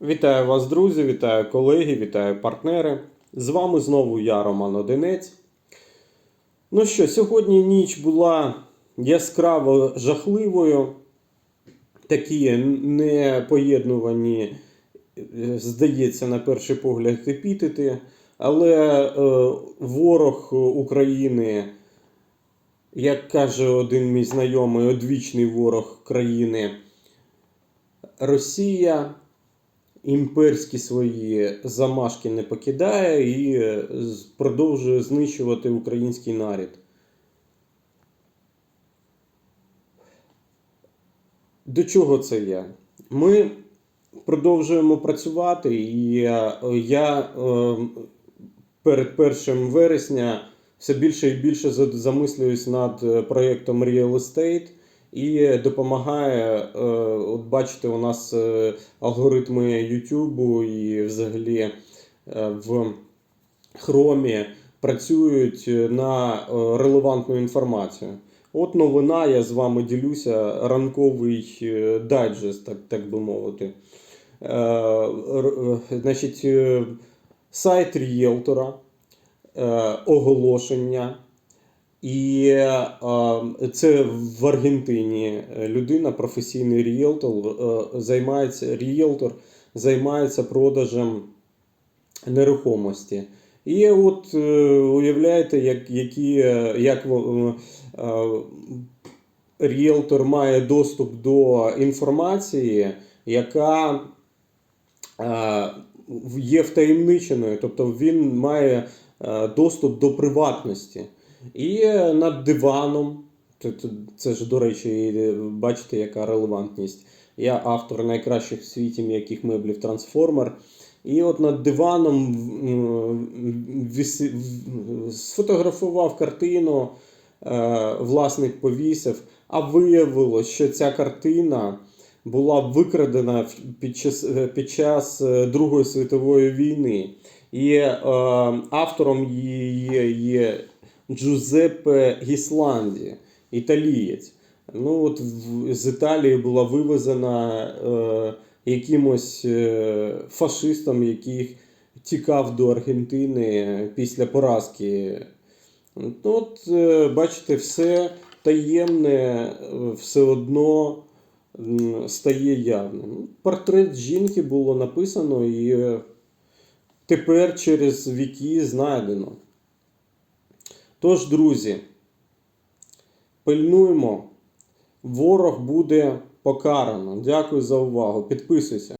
Вітаю вас, друзі, вітаю колеги, вітаю партнери. З вами знову я, Роман Одинець. Ну що, сьогодні ніч була яскраво жахливою. Такі непоєднувані, е, здається, на перший погляд, епітети. Але е, ворог України, як каже один мій знайомий, одвічний ворог країни Росія імперські свої замашки не покидає і е, продовжує знищувати український нарід. До чого це я? Ми продовжуємо працювати, і я, я е, перед 1 вересня все більше і більше замислююсь над е, проєктом Real Estate і допомагає, е, от бачите, у нас е, алгоритми YouTube і взагалі е, в Хромі працюють на релевантну інформацію. От новина, я з вами ділюся, ранковий дайджест, так, так би мовити. Значить, сайт рієлтора, е, оголошення. І е, це в Аргентині людина, професійний ріелтор, е, займається, ріелтор займається продажем нерухомості. І от е, уявляєте, як, які, як ріелтор має доступ до інформації, яка є втаємниченою, тобто він має доступ до приватності. І е, над диваном, це, ж, до речі, бачите, яка релевантність. Я автор найкращих в світі м'яких меблів Трансформер. І от над диваном сфотографував картину, е, власник повісив, а виявилось, що ця картина була викрадена під час, е, під час е, Другої світової війни. І е, автором її є Джузеппе Гісланді, італієць. Ну, от з Італії була вивезена е, якимось е, фашистом, який тікав до Аргентини після поразки. Ну, От, е, бачите, все таємне все одно стає явним. Портрет жінки було написано і е, тепер через віки знайдено. Тож, друзі, пильнуємо, ворог буде покарано. Дякую за увагу. Підписуйся.